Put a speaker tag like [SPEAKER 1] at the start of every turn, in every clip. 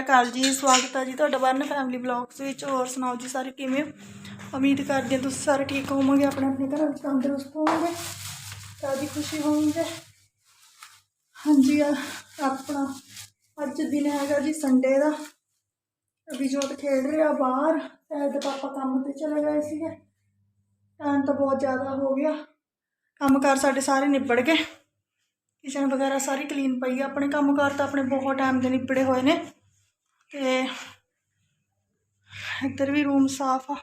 [SPEAKER 1] ਅਕਾਲ ਜੀ, ਸਵਾਗਤ ਹੈ ਜੀ ਤੁਹਾਡਾ ਵਰਨ ਫੈਮਿਲੀ ਬਲੌਗਸ ਵਿੱਚ। ਹੋਰ ਸੁਣਾਓ ਜੀ ਸਾਰੇ ਕਿਵੇਂ ਹੋ? ਉਮੀਦ ਕਰਦੇ ਹਾਂ ਤੁਸੀਂ ਸਾਰੇ ਠੀਕ ਹੋਵੋਗੇ, ਆਪਣੇ ਆਪਣੇ ਘਰਾਂ ਵਿੱਚ ਤੰਦਰੁਸਤ ਹੋਵੋਗੇ ਸਾਡੀ ਖੁਸ਼ੀ ਹੋਵੋਗੇ। ਹਾਂਜੀ ਆਪਣਾ ਅੱਜ ਦਿਨ ਹੈਗਾ ਜੀ ਸੰਡੇ ਦਾ। ਅਭਿਜੋਤ ਖੇਡ ਰਿਹਾ ਬਾਹਰ ਸ਼ਾਇਦ ਪਾਪਾ ਕੰਮ ਤੇ ਚਲੇ ਗਏ ਸੀਗੇ। ਟਾਈਮ ਤਾਂ ਬਹੁਤ ਜ਼ਿਆਦਾ ਹੋ ਗਿਆ। ਕੰਮਕਾਰ ਸਾਡੇ ਸਾਰੇ ਨਿਬੜ ਗਏ। ਕਿਚਨ ਵਗੈਰਾ ਸਾਰੀ ਕਲੀਨ ਪਈ ਆ। ਆਪਣੇ ਕੰਮਕਾਰ ਤਾਂ ਆਪਣੇ ਬਹੁਤ ਟਾਈਮ ਦੇ ਨਿਬੜੇ ਹੋਏ ਨੇ। ਤੇ ਇੱਧਰ ਵੀ ਰੂਮ ਸਾਫ਼ ਆ।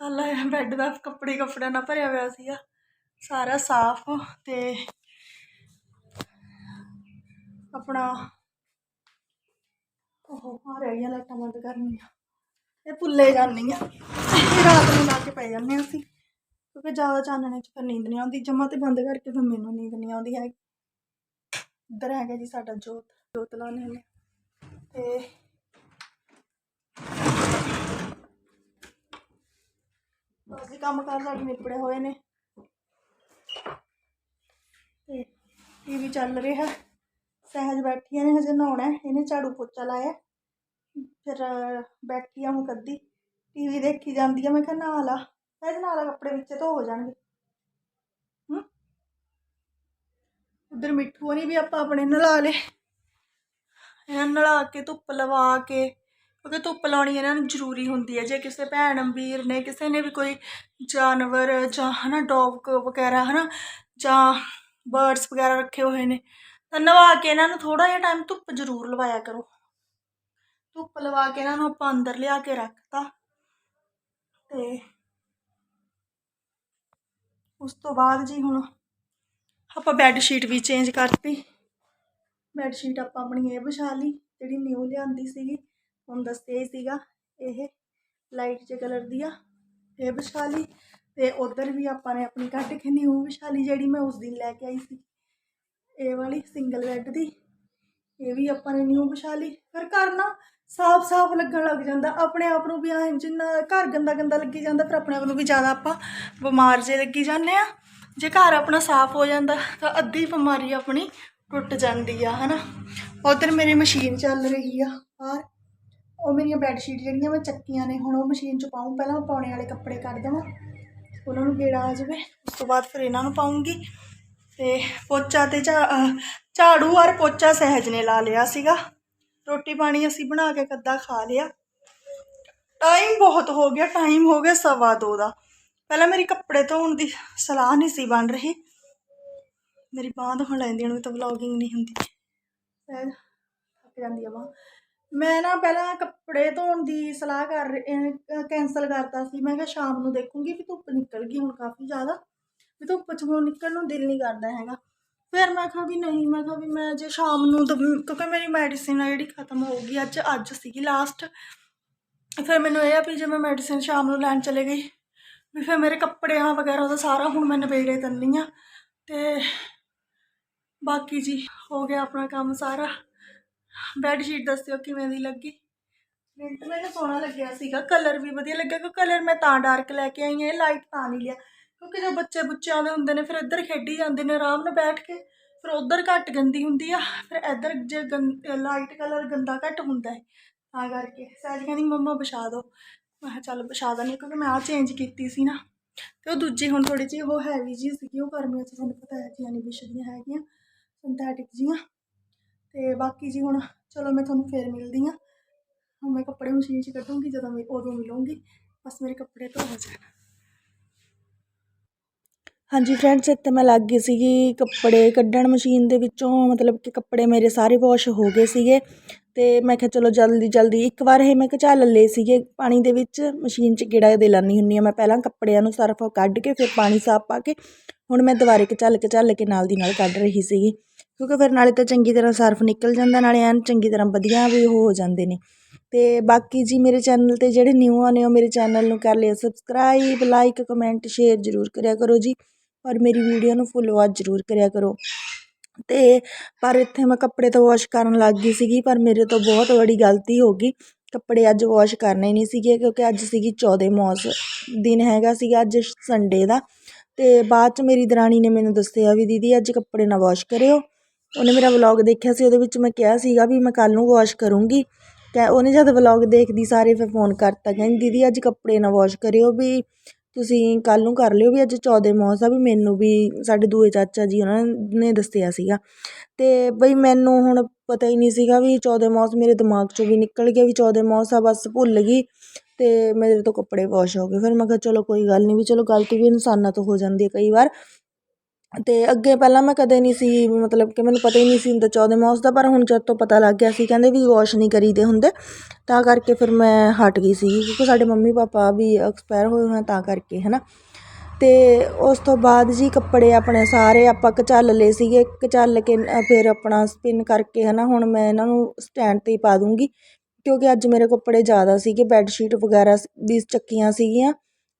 [SPEAKER 1] ਕੱਲ ਬੈੱਡ ਦਾ, ਕੱਪੜੇ ਕੱਪੜਿਆਂ ਨਾਲ ਭਰਿਆ ਹੋਇਆ ਸੀਗਾ। ਸਾਰਾ ਸਾਫ਼ ਤੇ ਆਪਣਾ ਉਹ ਆ ਰਹਿ ਲਾਈਟਾਂ ਬੰਦ ਕਰਨੀਆਂ। ਇਹ ਭੁੱਲੇ ਜਾਂਦੀ ਆ। ਇਹ ਰਾਤ ਨੂੰ ਲਾ ਕੇ ਪੈ ਜਾਂਦੇ ਹਾਂ ਅਸੀਂ। ਕਿਉਂਕਿ ਜ਼ਿਆਦਾ ਚਾਨਣੇ 'ਚ ਫਿਰ ਨੀਂਦ ਨਹੀਂ ਆਉਂਦੀ। ਜਮਾ ਤੇ ਬੰਦ ਕਰਕੇ ਫਿਰ ਮੈਨੂੰ ਨੀਂਦ ਨਹੀਂ ਆਉਂਦੀ ਹੈ ਇੱਧਰ ਹੈਗਾ ਜੀ ਸਾਡਾ ਜੋਤ। ਜੋਤ ਲਾਣੇ ਨੇ ਤੇ ਅਸੀਂ ਕੰਮ ਕਾਰ ਸਾਡੇ ਨਿਪੜੇ ਹੋਏ ਨੇ ਤੇ ਟੀਵੀ ਚੱਲ ਰਿਹਾ ਸਹਿਜ ਬੈਠੀਆਂ ਨੇ ਹਜੇ ਨਹਾਉਣਾ ਹੈ। ਇਹਨੇ ਝਾੜੂ ਪੋਚਾ ਲਾਇਆ ਫਿਰ ਬੈਠੀ ਆ ਮੁਕੱਦੀ ਟੀਵੀ ਦੇਖੀ ਜਾਂਦੀ ਆ ਮੈਂ ਕਿਹਾ ਨਹਾ ਲਾ ਸਹਿਜ ਨਹਾ ਲਾ ਕੱਪੜੇ ਵਿੱਚ ਧੋ ਹੋ ਜਾਣਗੇ ਹੂੰ ਉਧਰ ਮਿੱਠੂ ਨਹੀਂ ਵੀ ਆਪਾਂ ਆਪਣੇ ਨਲਾ ਲੇ ਇਹਨਾਂ ਨੂੰ ਨਲਾ ਕੇ, ਧੁੱਪ ਲਵਾ ਕੇ, ਕਿਉਂਕਿ ਧੁੱਪ ਲਾਉਣੀ ਇਹਨਾਂ ਨੂੰ ਜ਼ਰੂਰੀ ਹੁੰਦੀ ਹੈ। ਜੇ ਕਿਸੇ ਭੈਣ, ਵੀਰ ਨੇ, ਕਿਸੇ ਨੇ ਵੀ ਕੋਈ ਜਾਨਵਰ ਜਾਂ ਹਨਾ ਡੌਗ ਵਗੈਰਾ ਹਨਾ ਜਾਂ ਬਰਡਸ ਵਗੈਰਾ ਰੱਖੇ ਹੋਏ ਨੇ, ਤਾਂ ਨਵਾ ਕੇ ਇਹਨਾਂ ਨੂੰ ਥੋੜਾ ਜਿਹਾ ਟਾਈਮ ਧੁੱਪ ਜ਼ਰੂਰ ਲਵਾਇਆ ਕਰੋ। ਧੁੱਪ ਲਵਾ ਕੇ ਇਹਨਾਂ ਨੂੰ ਆਪਾਂ ਅੰਦਰ ਲਿਆ ਕੇ ਰੱਖਤਾ ਤੇ ਉਸ ਤੋਂ ਬਾਅਦ ਜੀ ਹੁਣ ਆਪਾਂ ਬੈੱਡ ਸ਼ੀਟ ਵੀ ਚੇਂਜ ਕਰਤੀ। ਬੈੱਡ ਸ਼ੀਟ ਆਪਾਂ ਆਪਣੀ ਇਹ ਵਿਛਾ ਲਈ, ਜਿਹੜੀ ਨਿਊ ਲਿਆਂਦੀ ਸੀਗੀ, ਹੁਣ ਦੱਸਿਆ ਹੀ ਸੀਗਾ, ਇਹ ਲਾਈਟ ਜਿਹੇ ਕਲਰ ਦੀ ਆ, ਇਹ ਵਿਛਾ ਲਈ, ਤੇ ਉਧਰ ਵੀ ਆਪਾਂ ਨੇ ਆਪਣੀ ਕੱਢ ਕੇ ਨਿਊ ਵਿਛਾ ਲਈ, ਜਿਹੜੀ ਮੈਂ ਉਸ ਦਿਨ ਲੈ ਕੇ ਆਈ ਸੀ। ਇਹ ਵਾਲੀ ਸਿੰਗਲ ਬੈੱਡ ਦੀ, ਇਹ ਵੀ ਆਪਾਂ ਨੇ ਨਿਊ ਵਿਛਾ ਲਈ। ਫਿਰ ਘਰ ਨਾ ਸਾਫ਼ ਸਾਫ਼ ਲੱਗਣ ਲੱਗ ਜਾਂਦਾ, ਆਪਣੇ ਆਪ ਨੂੰ ਵੀ ਐਂ ਜਿੰਨਾ ਘਰ ਗੰਦਾ ਗੰਦਾ ਲੱਗੀ ਜਾਂਦਾ, ਫਿਰ ਆਪਣੇ ਆਪ ਨੂੰ ਵੀ ਜ਼ਿਆਦਾ ਆਪਾਂ ਬਿਮਾਰ ਜੇ ਲੱਗੀ ਜਾਂਦੇ ਆ। ਜੇ ਘਰ ਆਪਣਾ ਸਾਫ਼ ਹੋ ਜਾਂਦਾ, ਤਾਂ ਅੱਧੀ ਬਿਮਾਰੀ ਆਪਣੀ ਟੁੱਟ ਜਾਂਦੀ ਆ, ਹਨਾ? ਉਧਰ ਮੇਰੀ ਮਸ਼ੀਨ ਚੱਲ ਰਹੀ ਆ ਬਾਹਰ ਉਹ ਮੇਰੀਆਂ ਬੈੱਡ ਸ਼ੀਟ ਜਿਹੜੀਆਂ ਮੈਂ ਚੱਕੀਆਂ ਨੇ, ਹੁਣ ਉਹ ਮਸ਼ੀਨ 'ਚ ਪਾਉਂ ਪਹਿਲਾਂ ਮੈਂ ਪਾਉਣੇ ਵਾਲੇ ਕੱਪੜੇ ਕੱਢ ਦੇਵਾਂ, ਉਹਨਾਂ ਨੂੰ ਗੇੜਾ ਆ ਜਾਵੇ, ਉਸ ਤੋਂ ਬਾਅਦ ਫਿਰ ਇਹਨਾਂ ਨੂੰ ਪਾਉਂਗੀ ਤੇ ਪੋਚਾ ਤੇ ਝਾ- ਝਾੜੂ ਔਰ ਪੋਚਾ ਸਹਿਜ ਨੇ ਲਾ ਲਿਆ ਸੀਗਾ। ਰੋਟੀ ਪਾਣੀ ਅਸੀਂ ਬਣਾ ਕੇ ਕੱਦਾ ਖਾ ਲਿਆ। ਟਾਈਮ ਬਹੁਤ ਹੋ ਗਿਆ ਟਾਈਮ ਹੋ ਗਿਆ ਸਵਾ ਦੋ ਦਾ। ਪਹਿਲਾਂ ਮੇਰੀ ਕੱਪੜੇ ਧੋਣ ਦੀ ਸਲਾਹ ਨਹੀਂ ਸੀ ਬਣ ਰਹੀ। ਮੇਰੀ ਬਾਂਹ ਦੁਖਣ ਲੈਂਦੀ ਹੁਣ ਤਾਂ ਵਲੌਗਿੰਗ ਨਹੀਂ ਹੁੰਦੀ। ਸਹਿਜ ਥੱਕ ਜਾਂਦੀ ਆ ਬਾਂਹ। ਮੈਂ ਨਾ ਪਹਿਲਾਂ ਕੱਪੜੇ ਧੋਣ ਦੀ ਸਲਾਹ ਕਰ ਕੈਂਸਲ ਕਰਤਾ ਸੀ। ਮੈਂ ਕਿਹਾ ਸ਼ਾਮ ਨੂੰ ਦੇਖੂੰਗੀ ਵੀ ਧੁੱਪ ਨਿਕਲ ਗਈ ਹੁਣ ਕਾਫੀ ਜ਼ਿਆਦਾ। ਵੀ ਧੁੱਪ 'ਚ ਹੁਣ ਨਿਕਲਣ ਨੂੰ ਦਿਲ ਨਹੀਂ ਕਰਦਾ ਹੈਗਾ। ਫਿਰ ਮੈਂ ਕਿਹਾ ਵੀ ਨਹੀਂ, ਮੈਂ ਕਿਹਾ ਵੀ ਮੈਂ ਜੇ ਸ਼ਾਮ ਨੂੰ ਤਾਂ ਕਿਉਂਕਿ ਮੇਰੀ ਮੈਡੀਸਿਨ ਆ ਜਿਹੜੀ ਖਤਮ ਹੋ ਗਈ, ਅੱਜ ਅੱਜ ਸੀਗੀ ਲਾਸਟ ਫਿਰ ਮੈਨੂੰ ਇਹ ਆ ਵੀ ਜੇ ਮੈਂ ਮੈਡੀਸਿਨ ਸ਼ਾਮ ਨੂੰ ਲੈਣ ਚਲੇ ਗਈ, ਵੀ ਫਿਰ ਮੇਰੇ ਕੱਪੜਿਆਂ ਵਗੈਰਾ ਉਹਦਾ ਸਾਰਾ ਹੁਣ ਮੈਂ ਨਵੇੜੇ ਤੰਨੀ ਆ। ਤੇ ਬਾਕੀ ਜੀ ਹੋ ਗਿਆ ਆਪਣਾ ਕੰਮ ਸਾਰਾ। ਬੈੱਡ ਸ਼ੀਟ ਦੱਸਿਓ ਕਿਵੇਂ ਦੀ ਲੱਗੀ? ਪ੍ਰਿੰਟ ਮੈਨੂੰ ਸੋਹਣਾ ਲੱਗਿਆ ਸੀਗਾ। ਕਲਰ ਵੀ ਵਧੀਆ ਲੱਗਿਆ ਕਿਉਂਕਿ ਕਲਰ ਮੈਂ ਤਾਂ ਡਾਰਕ ਲੈ ਕੇ ਆਈ ਹਾਂ ਲਾਈਟ ਤਾਂ ਨਹੀਂ ਲਿਆ। ਕਿਉਂਕਿ ਜੋ ਬੱਚੇ ਬੁੱਚਿਆਂ ਦੇ ਹੁੰਦੇ ਨੇ ਫਿਰ ਇੱਧਰ ਖੇਡੀ ਜਾਂਦੇ ਨੇ ਆਰਾਮ ਨਾਲ ਬੈਠ ਕੇ ਫਿਰ ਉੱਧਰ ਘੱਟ ਗੰਦੀ ਹੁੰਦੀ ਆ ਫਿਰ ਇੱਧਰ ਜੇ ਲਾਈਟ ਕਲਰ ਗੰਦਾ ਘੱਟ ਹੁੰਦਾ ਹੈ। ਤਾਂ ਕਰਕੇ ਸਹਿਜ ਕਹਿੰਦੀ ਮੰਮਾ ਵਿਛਾ ਦਿਓ ਮੈਂ ਕਿਹਾ ਚੱਲ ਵਿਛਾ ਹਾਂ, ਕਿਉਂਕਿ ਮੈਂ ਆਹ ਚੇਂਜ ਕੀਤੀ ਸੀ ਨਾ। ਤੇ ਉਹ ਦੂਜੀ ਹੁਣ ਥੋੜੀ ਜਿਹੀ ਉਹ ਹੈਵੀ ਜੀ ਸੀਗੀ ਉਹ ਗਰਮੀਆਂ 'ਚ ਤੁਹਾਨੂੰ ਪਤਾ ਹੈ ਜੀਆਂ ਨਹੀਂ ਵਿਛਦੀਆਂ ਹੈਗੀਆਂ। ਸਿੰਥੈਟਿਕ ਜੀਆਂ ਤੇ ਬਾਕੀ ਜੀ ਹੁਣ ਚਲੋ ਮੈਂ ਤੁਹਾਨੂੰ ਫੇਰ ਮਿਲਦੀ ਹਾਂ। ਹੁਣ ਮੈਂ ਕੱਪੜੇ ਮਸ਼ੀਨ 'ਚ ਕੱਢੂੰਗੀ, ਜਦੋਂ ਮੈਂ ਉਦੋਂ ਮਿਲੂੰਗੀ। ਬਸ ਮੇਰੇ ਕੱਪੜੇ ਧੋ ਹੋ ਜਾਣ। ਹਾਂਜੀ ਫਰੈਂਡਸ ਇੱਥੇ ਮੈਂ ਲੱਗ ਗਈ ਸੀਗੀ ਕੱਪੜੇ ਕੱਢਣ ਮਸ਼ੀਨ ਦੇ ਵਿੱਚੋਂ। ਮਤਲਬ ਕਿ ਕੱਪੜੇ ਮੇਰੇ ਸਾਰੇ ਵਾਸ਼ ਹੋ ਗਏ ਸੀਗੇ। ਤੇ ਮੈਂ ਕਿਹਾ ਚਲੋ ਜਲਦੀ ਜਲਦੀ ਇੱਕ ਵਾਰ ਇਹ ਮੈਂ ਝੱਲ ਲਏ ਸੀਗੇ ਪਾਣੀ ਦੇ ਵਿੱਚ। ਮਸ਼ੀਨ 'ਚ ਕਿਹੜਾ ਦੇ ਲਾਨੀ ਹੁੰਨੀ ਆ ਮੈਂ ਪਹਿਲਾਂ ਕੱਪੜਿਆਂ ਨੂੰ ਸਰਫ ਕੱਢ ਕੇ, ਫਿਰ ਪਾਣੀ ਸਾਫ਼ ਪਾ ਕੇ। ਹੁਣ ਮੈਂ ਦੁਬਾਰੇ ਕਿ, ਝੱਲ ਕੇ ਨਾਲ ਦੀ ਨਾਲ ਕੱਢ ਰਹੀ ਸੀਗੀ। ਕਿਉਂਕਿ ਫਿਰ ਨਾਲੇ ਤਾਂ ਚੰਗੀ ਤਰ੍ਹਾਂ ਸਰਫ ਨਿਕਲ ਜਾਂਦਾ, ਨਾਲੇ ਐਨ ਚੰਗੀ ਤਰ੍ਹਾਂ ਵਧੀਆ ਵੀ ਉਹ ਹੋ ਜਾਂਦੇ ਨੇ। ਅਤੇ ਬਾਕੀ ਜੀ ਮੇਰੇ ਚੈਨਲ ਤੇ ਜਿਹੜੇ ਨਿਊ ਆਨੇ ਹੋ ਮੇਰੇ ਚੈਨਲ ਨੂੰ ਕਰ ਲਿਆ ਸਬਸਕ੍ਰਾਈਬ ਲਾਈਕ ਕਮੈਂਟ ਸ਼ੇਅਰ ਜ਼ਰੂਰ ਕਰਿਆ ਕਰੋ ਜੀ। ਔਰ ਮੇਰੀ ਵੀਡੀਓ ਨੂੰ ਫੁੱਲ ਵਾਚ ਜ਼ਰੂਰ ਕਰਿਆ ਕਰੋ। ਅਤੇ ਪਰ ਇੱਥੇ ਮੈਂ ਕੱਪੜੇ ਤਾਂ ਵਾਸ਼ ਕਰਨ ਲੱਗ ਗਈ ਸੀਗੀ, ਪਰ ਮੇਰੇ ਤੋਂ ਬਹੁਤ ਬੜੀ ਗਲਤੀ ਹੋ ਗਈ। ਕੱਪੜੇ ਅੱਜ ਵਾਸ਼ ਕਰਨੇ ਨਹੀਂ ਸੀਗੇ, ਕਿਉਂਕਿ ਅੱਜ ਸੀਗੀ 14 ਮੌਸ, ਦਿਨ ਹੈਗਾ ਸੀਗਾ ਅੱਜ ਸੰਡੇ ਦਾ। ਅਤੇ ਬਾਅਦ ਚ ਮੇਰੀ ਦਰਾਣੀ ਨੇ ਮੈਨੂੰ ਦੱਸਿਆ ਵੀ ਦੀਦੀ ਅੱਜ ਕੱਪੜੇ ਨਾ ਵਾਸ਼ ਕਰਿਓ। ਉਹਨੇ ਮੇਰਾ ਵਲੋਗ ਦੇਖਿਆ ਸੀ, ਉਹਦੇ ਵਿੱਚ ਮੈਂ ਕਿਹਾ ਸੀਗਾ ਵੀ ਮੈਂ ਕੱਲ੍ਹ ਨੂੰ ਵਾਸ਼ ਕਰੂੰਗੀ। ਤੇ ਉਹਨੇ ਜਦ ਵਲੋਗ ਦੇਖਦੀ ਸਾਰੇ, ਫਿਰ ਫੋਨ ਕਰਤਾ, ਕਹਿੰਦੀ, ਦੀਦੀ, ਅੱਜ ਕੱਪੜੇ ਨਾ ਵਾਸ਼ ਕਰਿਓ ਵੀ ਤੁਸੀਂ ਕੱਲ੍ਹ ਨੂੰ ਕਰ ਲਿਓ ਵੀ ਅੱਜ ਚੌਦੇ ਮੌਸ ਆ ਵੀ ਮੈਨੂੰ ਵੀ ਸਾਡੇ ਦੂਏ ਚਾਚਾ ਜੀ ਉਹਨਾਂ ਨੇ ਦੱਸਿਆ ਸੀਗਾ। ਅਤੇ ਬਈ ਮੈਨੂੰ ਹੁਣ ਪਤਾ ਹੀ ਨਹੀਂ ਸੀਗਾ ਵੀ ਚੌਦੇ ਮੌਸ ਮੇਰੇ ਦਿਮਾਗ 'ਚੋਂ ਵੀ ਨਿਕਲ ਗਿਆ ਵੀ ਚੌਦੇ ਮੌਸ ਆ, ਬਸ ਭੁੱਲ ਗਈ ਅਤੇ ਮੇਰੇ ਤੋਂ ਕੱਪੜੇ ਵਾਸ਼ ਹੋ ਗਏ। ਫਿਰ ਮੈਂ ਕਿਹਾ, ਚਲੋ, ਕੋਈ ਗੱਲ ਨਹੀਂ ਵੀ ਚਲੋ, ਗਲਤੀ ਵੀ ਇਨਸਾਨਾਂ ਤੋਂ ਹੋ ਜਾਂਦੀ ਹੈ ਕਈ ਵਾਰ। ਅਤੇ ਅੱਗੇ ਪਹਿਲਾਂ ਮੈਂ ਕਦੇ ਨਹੀਂ ਸੀ, ਮਤਲਬ ਕਿ ਮੈਨੂੰ ਪਤਾ ਹੀ ਨਹੀਂ ਸੀ ਹੁੰਦਾ ਚੌਦੇ ਮੌਸ ਦਾ ਪਰ ਹੁਣ ਜਦ ਤੋਂ ਪਤਾ ਲੱਗ ਗਿਆ ਸੀ, ਕਹਿੰਦੇ ਵੀ ਵਾਸ਼ ਨਹੀਂ ਕਰੀਦੇ ਹੁੰਦੇ, ਤਾਂ ਕਰਕੇ ਫਿਰ ਮੈਂ ਹਟ ਗਈ ਸੀ ਕਿਉਂਕਿ ਸਾਡੇ ਮੰਮੀ ਪਾਪਾ ਵੀ ਐਕਸਪਾਇਰ ਹੋਏ ਹੋਏ ਤਾਂ ਕਰਕੇ ਹੈ ਨਾ ਅਤੇ ਉਸ ਤੋਂ ਬਾਅਦ ਜੀ ਕੱਪੜੇ ਆਪਣੇ ਸਾਰੇ ਆਪਾਂ ਕਚੱਲ ਲਏ ਸੀਗੇ ਕਚੱਲ ਕੇ, ਫਿਰ ਆਪਣਾ ਸਪਿਨ ਕਰਕੇ ਹੈ ਨਾ ਹੁਣ ਮੈਂ ਇਹਨਾਂ ਨੂੰ ਸਟੈਂਡ 'ਤੇ ਹੀ ਪਾ ਦੂੰਗੀ, ਕਿਉਂਕਿ ਅੱਜ ਮੇਰੇ ਕੱਪੜੇ ਜ਼ਿਆਦਾ ਸੀਗੇ ਬੈੱਡ ਸ਼ੀਟ ਵਗੈਰਾ ਵੀ ਚੱਕੀਆਂ ਸੀਗੀਆਂ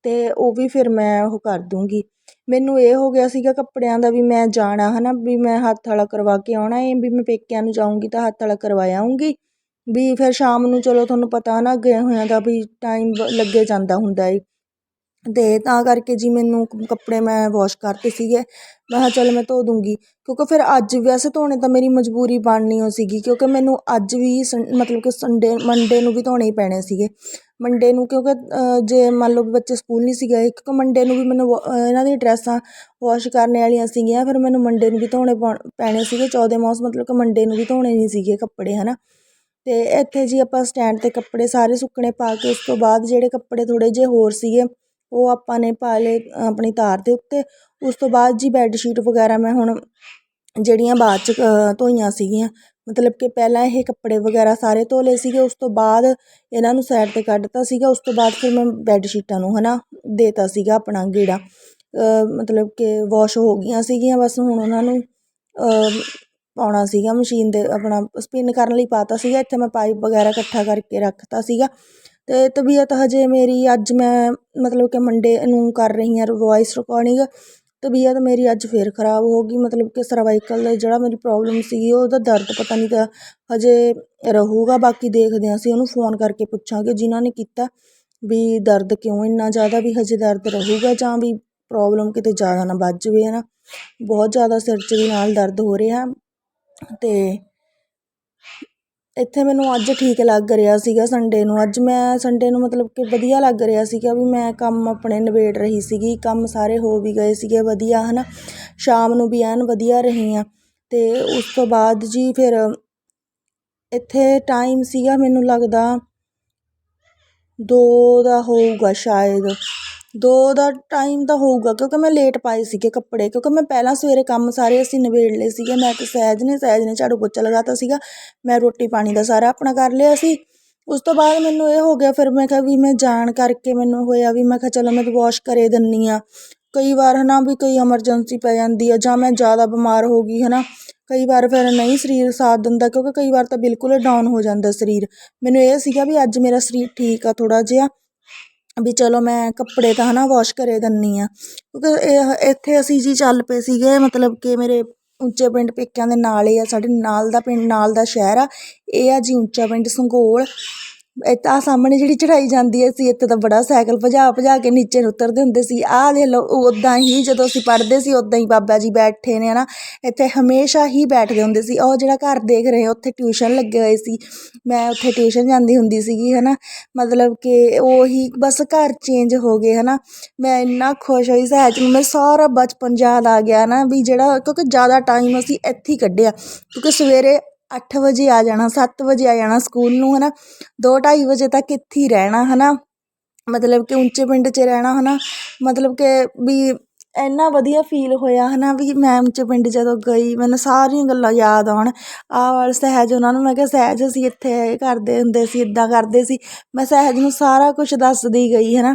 [SPEAKER 1] ਅਤੇ ਉਹ ਵੀ ਫਿਰ ਮੈਂ ਉਹ ਕਰ ਦੂੰਗੀ। ਮੈਨੂੰ ਇਹ ਹੋ ਗਿਆ ਸੀਗਾ ਕੱਪੜਿਆਂ ਦਾ ਵੀ ਮੈਂ ਜਾਣਾ ਹੈ ਨਾ ਵੀ ਮੈਂ ਹੱਥ ਵਾਲਾ ਕਰਵਾ ਕੇ ਆਉਣਾ ਏ, ਵੀ ਮੈਂ ਪੇਕਿਆਂ ਨੂੰ ਜਾਊਂਗੀ ਤਾਂ ਹੱਥ ਵਾਲਾ ਕਰਵਾ ਆਊਂਗੀ। ਵੀ ਫਿਰ ਸ਼ਾਮ ਨੂੰ ਚਲੋ ਤੁਹਾਨੂੰ ਪਤਾ ਨਾ ਗਏ ਹੋਇਆਂ ਦਾ ਵੀ ਟਾਈਮ ਲੱਗੇ ਜਾਂਦਾ ਹੁੰਦਾ ਏ। ਅਤੇ ਤਾਂ ਕਰਕੇ ਜੀ ਮੈਨੂੰ ਕੱਪੜੇ ਮੈਂ ਵੋਸ਼ ਕਰਤੇ ਸੀਗੇ। ਮੈਂ ਕਿਹਾ ਚੱਲ ਮੈਂ ਧੋ ਦੂੰਗੀ। ਕਿਉਂਕਿ ਫਿਰ ਅੱਜ ਵੈਸੇ ਧੋਣੇ ਤਾਂ ਮੇਰੀ ਮਜਬੂਰੀ ਬਣਨੀ ਹੋ ਸੀਗੀ, ਕਿਉਂਕਿ ਮੈਨੂੰ ਅੱਜ ਵੀ ਸੰ, ਮਤਲਬ ਕਿ ਸੰਡੇ ਮੰਡੇ ਨੂੰ ਵੀ ਧੋਣੇ ਹੀ ਪੈਣੇ ਸੀਗੇ। ਮੰਡੇ ਨੂੰ ਕਿਉਂਕਿ ਜੇ ਮੰਨ ਲਓ ਬੱਚੇ ਸਕੂਲ ਨਹੀਂ ਸੀ ਗਏ ਕਿਉਂਕਿ ਮੰਡੇ ਨੂੰ ਵੀ ਮੈਨੂੰ ਵਾ- ਇਹਨਾਂ ਦੀਆਂ ਡਰੈਸਾਂ ਵੋਸ਼ ਕਰਨੇ ਵਾਲੀਆਂ ਸੀਗੀਆਂ, ਫਿਰ ਮੈਨੂੰ ਮੰਡੇ ਨੂੰ ਵੀ ਧੋਣੇ ਪਾ, ਪੈਣੇ ਸੀਗੇ। ਚੌਦੇ ਮੌਸ ਮਤਲਬ ਕਿ ਮੰਡੇ ਨੂੰ ਵੀ ਧੋਣੇ ਨਹੀਂ ਸੀਗੇ ਕੱਪੜੇ ਹੈ ਨਾ ਅਤੇ ਇੱਥੇ ਜੀ ਆਪਾਂ ਸਟੈਂਡ 'ਤੇ ਕੱਪੜੇ ਸਾਰੇ ਸੁੱਕਣੇ ਪਾ ਕੇ, ਉਸ ਤੋਂ ਬਾਅਦ ਜਿਹੜੇ ਕੱਪੜੇ ਥੋੜ੍ਹੇ ਜਿਹੇ ਹੋਰ ਸੀਗੇ ਉਹ ਆਪਾਂ ਨੇ ਪਾ ਲਏ ਆਪਣੀ ਤਾਰ ਦੇ ਉੱਤੇ। ਉਸ ਤੋਂ ਬਾਅਦ ਜੀ ਬੈੱਡ ਸ਼ੀਟ ਵਗੈਰਾ ਮੈਂ ਹੁਣ ਜਿਹੜੀਆਂ ਬਾਅਦ 'ਚ ਧੋਈਆਂ ਸੀਗੀਆਂ। ਮਤਲਬ ਕਿ ਪਹਿਲਾਂ ਇਹ ਕੱਪੜੇ ਵਗੈਰਾ ਸਾਰੇ ਧੋ ਲਏ ਸੀਗੇ, ਉਸ ਤੋਂ ਬਾਅਦ ਇਹਨਾਂ ਨੂੰ ਸਾਈਡ 'ਤੇ ਕੱਢ ਕੱਢਤਾ ਸੀਗਾ। ਉਸ ਤੋਂ ਬਾਅਦ ਫਿਰ ਮੈਂ ਬੈੱਡ ਸ਼ੀਟਾਂ ਨੂੰ ਹੈ ਨਾ ਦੇਤਾ ਸੀਗਾ ਆਪਣਾ ਗੇੜਾ। ਮਤਲਬ ਕਿ ਵਾਸ਼ ਹੋ ਗਈਆਂ ਸੀਗੀਆਂ, ਬਸ ਹੁਣ ਉਹਨਾਂ ਨੂੰ ਪਾਉਣਾ ਸੀਗਾ ਮਸ਼ੀਨ ਦੇ ਆਪਣਾ ਸਪਿਨ ਕਰਨ ਲਈ ਪਾਤਾ ਸੀਗਾ। ਇੱਥੇ ਮੈਂ ਪਾਈਪ ਵਗੈਰਾ ਇਕੱਠਾ ਕਰਕੇ ਰੱਖਤਾ ਸੀਗਾ। ਅਤੇ ਤਬੀਅਤ ਹਜੇ ਮੇਰੀ ਅੱਜ ਮੈਂ ਮਤਲਬ ਕਿ ਮੰਡੇ ਨੂੰ ਕਰ ਰਹੀ ਹਾਂ ਵੋਇਸ ਰਿਕਾਰਡਿੰਗ ਤਬੀਅਤ ਮੇਰੀ ਅੱਜ ਫਿਰ ਖ਼ਰਾਬ ਹੋ ਗਈ, ਮਤਲਬ ਕਿ ਸਰਵਾਈਕਲ ਦਾ ਜਿਹੜਾ ਮੇਰੀ ਪ੍ਰੋਬਲਮ ਸੀਗੀ, ਉਹਦਾ ਦਰਦ ਪਤਾ ਨਹੀਂ ਤਾਂ ਹਜੇ ਰਹੂਗਾ, ਬਾਕੀ ਦੇਖਦੇ ਹਾਂ ਅਸੀਂ ਉਹਨੂੰ ਫੋਨ ਕਰਕੇ ਪੁੱਛਾਂਗੇ ਜਿਨ੍ਹਾਂ ਨੇ ਕੀਤਾ ਵੀ ਦਰਦ ਕਿਉਂ ਇੰਨਾ ਜ਼ਿਆਦਾ, ਵੀ ਹਜੇ ਦਰਦ ਰਹੂਗਾ ਜਾਂ ਵੀ ਪ੍ਰੋਬਲਮ ਕਿਤੇ ਜ਼ਿਆਦਾ ਨਾ ਵੱਧ ਜਾਵੇ ਹੈ ਨਾ ਬਹੁਤ ਜ਼ਿਆਦਾ ਸਿਰ 'ਚ ਵੀ ਨਾਲ ਦਰਦ ਹੋ ਰਿਹਾ। ਅਤੇ ਇੱਥੇ ਮੈਨੂੰ ਅੱਜ ਠੀਕ ਲੱਗ ਰਿਹਾ ਸੀਗਾ ਸੰਡੇ ਨੂੰ। ਅੱਜ ਮੈਂ ਸੰਡੇ ਨੂੰ ਮਤਲਬ ਕਿ ਵਧੀਆ ਲੱਗ ਰਿਹਾ ਸੀਗਾ ਵੀ ਮੈਂ ਕੰਮ ਆਪਣੇ ਨਿਬੇੜ ਰਹੀ ਸੀਗੀ, ਕੰਮ ਸਾਰੇ ਹੋ ਵੀ ਗਏ ਸੀਗੇ ਵਧੀਆ ਹੈ ਨਾ ਸ਼ਾਮ ਨੂੰ ਵੀ ਐਨ ਵਧੀਆ ਰਹੀ ਹਾਂ ਅਤੇ ਉਸ ਤੋਂ ਬਾਅਦ ਜੀ ਫਿਰ ਇੱਥੇ ਟਾਈਮ ਸੀਗਾ ਮੈਨੂੰ ਲੱਗਦਾ ਦੋ ਦਾ ਹੋਊਗਾ ਸ਼ਾਇਦ। ਦੋ ਦਾ ਟਾਈਮ ਤਾਂ ਹੋਊਗਾ, ਕਿਉਂਕਿ ਮੈਂ ਲੇਟ ਪਾਏ ਸੀਗੇ ਕੱਪੜੇ, ਕਿਉਂਕਿ ਮੈਂ ਪਹਿਲਾਂ ਸਵੇਰੇ ਕੰਮ ਸਾਰੇ ਅਸੀਂ ਨਿਬੇੜ ਲਏ ਸੀਗੇ, ਮੈਂ ਤੇ ਸਹਿਜ ਨੇ ਸਹਿਜ ਨੇ ਝਾੜੂ ਪੋਚਾ ਲਗਾਤਾ ਸੀਗਾ, ਮੈਂ ਰੋਟੀ ਪਾਣੀ ਦਾ ਸਾਰਾ ਆਪਣਾ ਕਰ ਲਿਆ ਸੀ। ਉਸ ਤੋਂ ਬਾਅਦ ਮੈਨੂੰ ਇਹ ਹੋ ਗਿਆ, ਫਿਰ ਮੈਂ ਕਿਹਾ ਵੀ ਮੈਂ ਜਾਣ ਕਰਕੇ ਮੈਨੂੰ ਹੋਇਆ ਵੀ, ਮੈਂ ਕਿਹਾ ਚਲੋ ਮੈਂ ਵਾਸ਼ ਕਰੇ ਦਿੰਨੀ ਆ। ਕਈ ਵਾਰ ਹੈ ਨਾ ਵੀ ਕਈ ਐਮਰਜੈਂਸੀ ਪੈ ਜਾਂਦੀ ਆ, ਜਾਂ ਮੈਂ ਜ਼ਿਆਦਾ ਬਿਮਾਰ ਹੋ ਗਈ ਹੈ ਨਾ ਕਈ ਵਾਰ ਫਿਰ ਨਹੀਂ ਸਰੀਰ ਸਾਥ ਦਿੰਦਾ, ਕਿਉਂਕਿ ਕਈ ਵਾਰ ਤਾਂ ਬਿਲਕੁਲ ਡਾਊਨ ਹੋ ਜਾਂਦਾ ਸਰੀਰ। ਮੈਨੂੰ ਇਹ ਸੀਗਾ ਵੀ ਅੱਜ ਮੇਰਾ ਸਰੀਰ ਠੀਕ ਆ ਥੋੜ੍ਹਾ ਜਿਹਾ ਵੀ ਚਲੋ ਮੈਂ ਕੱਪੜੇ ਤਾਂ ਹੈ ਨਾ ਵਾਸ਼ ਕਰੇ ਦਿੰਦੀ ਹਾਂ ਕਿਉਂਕਿ ਇਹ ਇੱਥੇ ਅਸੀਂ ਜੀ ਚੱਲ ਪਏ ਸੀਗੇ, ਮਤਲਬ ਕਿ ਮੇਰੇ ਉੱਚੇ ਪਿੰਡ ਪੇਕਿਆਂ ਦੇ ਨਾਲ ਹੀ ਆ, ਸਾਡੇ ਨਾਲ ਦਾ ਪਿੰਡ, ਨਾਲ ਦਾ ਸ਼ਹਿਰ ਆ। ਇਹ ਆ ਜੀ ਉੱਚਾ ਪਿੰਡ ਸੰਘੋਲ ਆਹ ਸਾਹਮਣੇ ਜਿਹੜੀ ਚੜਾਈ ਜਾਂਦੀ ਹੈ ਅਸੀਂ ਇੱਥੇ ਤਾਂ ਬੜਾ ਸਾਈਕਲ ਭਜਾ ਭਜਾ ਕੇ ਨੀਚੇ ਨੂੰ ਉਤਰਦੇ ਹੁੰਦੇ ਸੀ। ਆਹ ਦੇਖ ਲਓ ਉਦਾਂ ਹੀ ਜਦੋਂ ਅਸੀਂ ਪੜ੍ਹਦੇ ਸੀ ਉਦਾਂ ਹੀ ਬਾਬਾ ਜੀ ਬੈਠੇ ਨੇ ਨਾ ਇੱਥੇ ਹਮੇਸ਼ਾ ਹੀ ਬੈਠਦੇ ਹੁੰਦੇ ਸੀ। ਉਹ ਜਿਹੜਾ ਘਰ ਦੇਖ ਰਹੇ ਹੋ, ਉੱਥੇ ਟਿਊਸ਼ਨ ਲੱਗੇ ਹੋਏ ਸੀ। ਮੈਂ ਉੱਥੇ ਟਿਊਸ਼ਨ ਜਾਂਦੀ ਹੁੰਦੀ ਸੀਗੀ ਹੈ ਨਾ ਮਤਲਬ ਕਿ ਉਹੀ ਬਸ ਘਰ ਚੇਂਜ ਹੋ ਗਏ ਹੈ ਨਾ ਮੈਂ ਇੰਨਾ ਖੁਸ਼ ਹੋਈ ਸਹਿਜ ਨੂੰ, ਮੈਂ ਸਾਰਾ ਬਚਪਨ ਯਾਦ ਆ ਗਿਆ ਨਾ ਵੀ ਜਿਹੜਾ ਕਿਉਂਕਿ ਜ਼ਿਆਦਾ ਟਾਈਮ ਅਸੀਂ ਇੱਥੇ ਹੀ ਕੱਢਿਆ। ਕਿਉਂਕਿ ਸਵੇਰੇ ਅੱਠ ਵਜੇ ਆ ਜਾਣਾ, ਸੱਤ ਵਜੇ ਆ ਜਾਣਾ ਸਕੂਲ ਨੂੰ ਹੈ ਨਾ ਦੋ ਢਾਈ ਵਜੇ ਤੱਕ ਇੱਥੇ ਹੀ ਰਹਿਣਾ ਹੈ ਨਾ ਮਤਲਬ ਕਿ ਉੱਚੇ ਪਿੰਡ 'ਚ ਰਹਿਣਾ ਹੈ ਨਾ ਮਤਲਬ ਕਿ ਵੀ ਇੰਨਾ ਵਧੀਆ ਫੀਲ ਹੋਇਆ ਹੈ ਨਾ ਵੀ ਮੈਂ ਉੱਚੇ ਪਿੰਡ ਜਦੋਂ ਗਈ, ਮੈਨੂੰ ਸਾਰੀਆਂ ਗੱਲਾਂ ਯਾਦ ਆਉਣ। ਆਹ ਵਾਲ ਸਹਿਜ ਉਹਨਾਂ ਨੂੰ ਮੈਂ ਕਿਹਾ, ਸਹਿਜ, ਅਸੀਂ ਇੱਥੇ ਇਹ ਕਰਦੇ ਹੁੰਦੇ ਸੀ ਇੱਦਾਂ ਕਰਦੇ ਸੀ। ਮੈਂ ਸਹਿਜ ਨੂੰ ਸਾਰਾ ਕੁਝ ਦੱਸਦੀ ਗਈ ਹੈ ਨਾ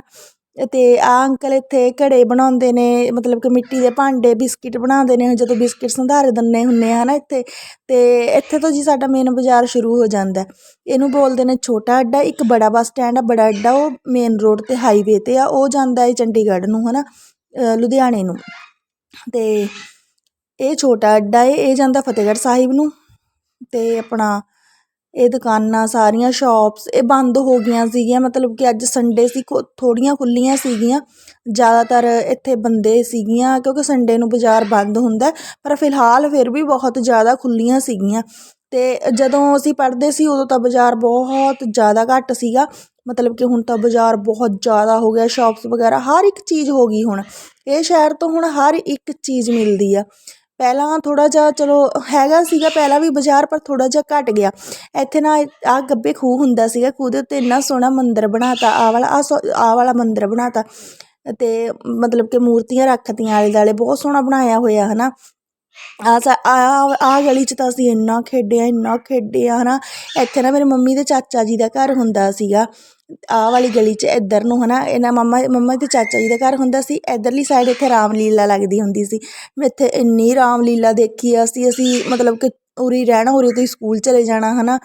[SPEAKER 1] ਅਤੇ ਆਹ ਅੰਕਲ ਇੱਥੇ ਘੜੇ ਬਣਾਉਂਦੇ ਨੇ, ਮਤਲਬ ਕਿ ਮਿੱਟੀ ਦੇ ਭਾਂਡੇ, ਬਿਸਕਿਟ ਬਣਾਉਂਦੇ ਨੇ, ਜਦੋਂ ਬਿਸਕਿਟ ਸੰਧਾਰੇ ਦਿੰਦੇ ਹੁੰਦੇ ਆ ਨਾ ਇੱਥੇ ਅਤੇ ਇੱਥੇ ਤੋਂ ਜੀ ਸਾਡਾ ਮੇਨ ਬਾਜ਼ਾਰ ਸ਼ੁਰੂ ਹੋ ਜਾਂਦਾ ਇਹਨੂੰ ਬੋਲਦੇ ਨੇ ਛੋਟਾ ਅੱਡਾ, ਇੱਕ ਬੜਾ ਬੱਸ ਸਟੈਂਡ ਆ, ਬੜਾ ਅੱਡਾ ਉਹ ਮੇਨ ਰੋਡ 'ਤੇ ਹਾਈਵੇ 'ਤੇ ਆ, ਉਹ ਜਾਂਦਾ ਹੈ ਚੰਡੀਗੜ੍ਹ ਨੂੰ ਹੈ ਨਾ ਲੁਧਿਆਣੇ ਨੂੰ। ਅਤੇ ਇਹ ਛੋਟਾ ਅੱਡਾ ਏ, ਇਹ ਜਾਂਦਾ ਫਤਿਹਗੜ੍ਹ ਸਾਹਿਬ ਨੂੰ ਅਤੇ ਆਪਣਾ ਇਹ ਦੁਕਾਨਾਂ, ਸਾਰੀਆਂ ਸ਼ਾਪਸ ਇਹ ਬੰਦ ਹੋ ਗਈਆਂ ਸੀਗੀਆਂ। ਮਤਲਬ ਕਿ ਅੱਜ ਸੰਡੇ ਸੀ ਥੋੜ੍ਹੀਆਂ ਖੁੱਲ੍ਹੀਆਂ ਸੀਗੀਆਂ। ਜ਼ਿਆਦਾਤਰ ਇੱਥੇ ਬੰਦੇ ਸੀਗੀਆਂ, ਕਿਉਂਕਿ ਸੰਡੇ ਨੂੰ ਬਾਜ਼ਾਰ ਬੰਦ ਹੁੰਦਾ ਪਰ ਫਿਲਹਾਲ ਫਿਰ ਵੀ ਬਹੁਤ ਜ਼ਿਆਦਾ ਖੁੱਲ੍ਹੀਆਂ ਸੀਗੀਆਂ। ਅਤੇ ਜਦੋਂ ਅਸੀਂ ਪੜ੍ਹਦੇ ਸੀ, ਉਦੋਂ ਤਾਂ ਬਾਜ਼ਾਰ ਬਹੁਤ ਜ਼ਿਆਦਾ ਘੱਟ ਸੀਗਾ। ਮਤਲਬ ਕਿ ਹੁਣ ਤਾਂ ਬਾਜ਼ਾਰ ਬਹੁਤ ਜ਼ਿਆਦਾ ਹੋ ਗਿਆ। ਸ਼ਾਪਸ ਵਗੈਰਾ, ਹਰ ਇੱਕ ਚੀਜ਼ ਹੋ ਗਈ ਹੁਣ। ਇਹ ਸ਼ਹਿਰ ਤੋਂ ਹੁਣ ਹਰ ਇੱਕ ਚੀਜ਼ ਮਿਲਦੀ ਆ। ਪਹਿਲਾਂ ਥੋੜ੍ਹਾ ਜਿਹਾ ਚਲੋ ਹੈਗਾ ਸੀਗਾ ਪਹਿਲਾਂ ਵੀ ਬਾਜ਼ਾਰ, ਪਰ ਥੋੜ੍ਹਾ ਜਿਹਾ ਘੱਟ ਗਿਆ। ਇੱਥੇ ਨਾ ਆਹ ਗੱਬੇ ਖੂਹ ਹੁੰਦਾ ਸੀਗਾ, ਖੂਹ ਦੇ ਉੱਤੇ ਇੰਨਾ ਸੋਹਣਾ ਮੰਦਰ ਬਣਾ ਤਾ ਆਹ ਵਾਲਾ, ਆਹ ਸੋ, ਆਹ ਵਾਲਾ ਮੰਦਰ ਬਣਾ ਤਾ ਅਤੇ ਮਤਲਬ ਕਿ ਮੂਰਤੀਆਂ ਰੱਖਤੀਆਂ ਆਲੇ ਦੁਆਲੇ, ਬਹੁਤ ਸੋਹਣਾ ਬਣਾਇਆ ਹੋਇਆ, ਹਨਾ? ਆ ਆ ਆ ਗਲੀ 'ਚ ਤਾਂ ਅਸੀਂ ਇੰਨਾ ਖੇਡਿਆ ਇੰਨਾ ਖੇਡਿਆ ਨਾ ਇੱਥੇ ਨਾ ਮੇਰੇ ਮੰਮੀ ਦੇ ਚਾਚਾ ਜੀ ਦਾ ਘਰ ਹੁੰਦਾ ਸੀਗਾ। ਆਹ ਵਾਲੀ ਗਲੀ 'ਚ ਇੱਧਰ ਨੂੰ ਹੈ ਨਾ ਇਹਨਾਂ ਮੰਮਾ ਮੰਮਾ ਤੇ ਚਾਚਾ ਜੀ ਦਾ ਘਰ ਹੁੰਦਾ ਸੀ, ਇੱਧਰਲੀ ਸਾਈਡ ਇੱਥੇ ਰਾਮਲੀਲਾ ਲੱਗਦੀ ਹੁੰਦੀ ਸੀ। ਮੈਂ ਇੱਥੇ ਇੰਨੀ ਰਾਮਲੀਲਾ ਦੇਖੀ ਆ, ਅਸੀਂ ਅਸੀਂ ਮਤਲਬ ਕਿ ਉਰੀ ਰਹਿਣਾ, ਉਰੇ ਤੋਂ ਹੀ ਸਕੂਲ ਚਲੇ ਜਾਣਾ ਹੈ ਨਾ